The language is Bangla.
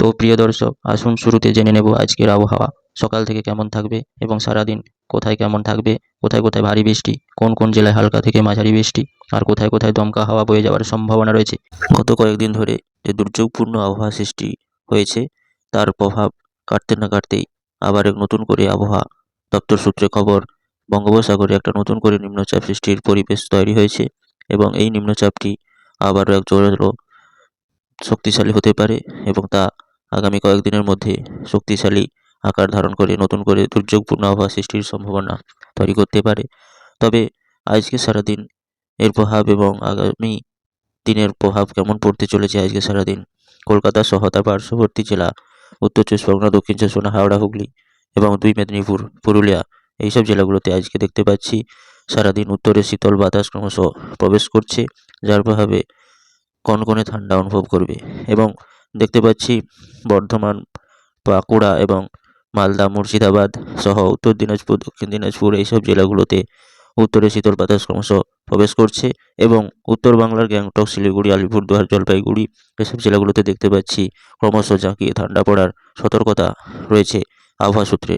তো প্রিয় দর্শক, আসুন শুরুতে জেনে নেব আজকের আবহাওয়া। সকাল থেকে কেমন থাকবে এবং সারাদিন কোথায় কেমন থাকবে? কোথায় কোথায় ভারী বৃষ্টি? কোন কোন জেলায় হালকা থেকে মাঝারি বৃষ্টি? আর কোথায় কোথায় দমকা হাওয়া বয়ে যাওয়ার সম্ভাবনা রয়েছে? গত কয়েকদিন ধরে যে দুর্যোগপূর্ণ আবহাওয়া সৃষ্টি হয়েছে, তার প্রভাব কাটতে না কাটতেই আবার এক নতুন করে আবহাওয়া দপ্তর সূত্রে খবর, বঙ্গোপসাগরে একটা নতুন করে নিম্নচাপ সৃষ্টির পরিবেশ তৈরি হয়েছে এবং এই নিম্নচাপটি আবারও এক জোরালো শক্তিশালী হতে পারে এবং তা আগামী কয়েকদিনের মধ্যে শক্তিশালী আকার ধারণ করে নতুন করে দুর্যোগপূর্ণ আবহাওয়া সৃষ্টির সম্ভাবনা তৈরি করতে পারে। তবে আজকে সারাদিন এর প্রভাব এবং আগামী দিনের প্রভাব কেমন পড়তে চলেছে আজকে সারাদিন? কলকাতা সহ তার পার্শ্ববর্তী জেলা, উত্তর চব্বিশ পরগনা, দক্ষিণ চব্বিশ পরগনা, হাওড়া, হুগলি এবং দুই মেদিনীপুর, পুরুলিয়া এইসব জেলাগুলোতে আজকে দেখতে পাচ্ছি সারাদিন উত্তরে শীতল বাতাস ক্রমশ প্রবেশ করছে, যার প্রভাবে কনকনে ঠান্ডা অনুভব করবে এবং দেখতে পাচ্ছি বর্ধমান, বাঁকুড়া এবং মালদা, মুর্শিদাবাদ সহ উত্তর দিনাজপুর, দক্ষিণ দিনাজপুর এইসব জেলাগুলোতে উত্তরে শীতল বাতাস ক্রমশ প্রবেশ করছে এবং উত্তর বাংলার গ্যাংটক, শিলিগুড়ি, আলিপুরদুয়ার, জলপাইগুড়ি এসব জেলাগুলোতে দেখতে পাচ্ছি ক্রমশ জাঁকিয়ে ঠান্ডা পড়ার সতর্কতা রয়েছে আবহাওয়া সূত্রে।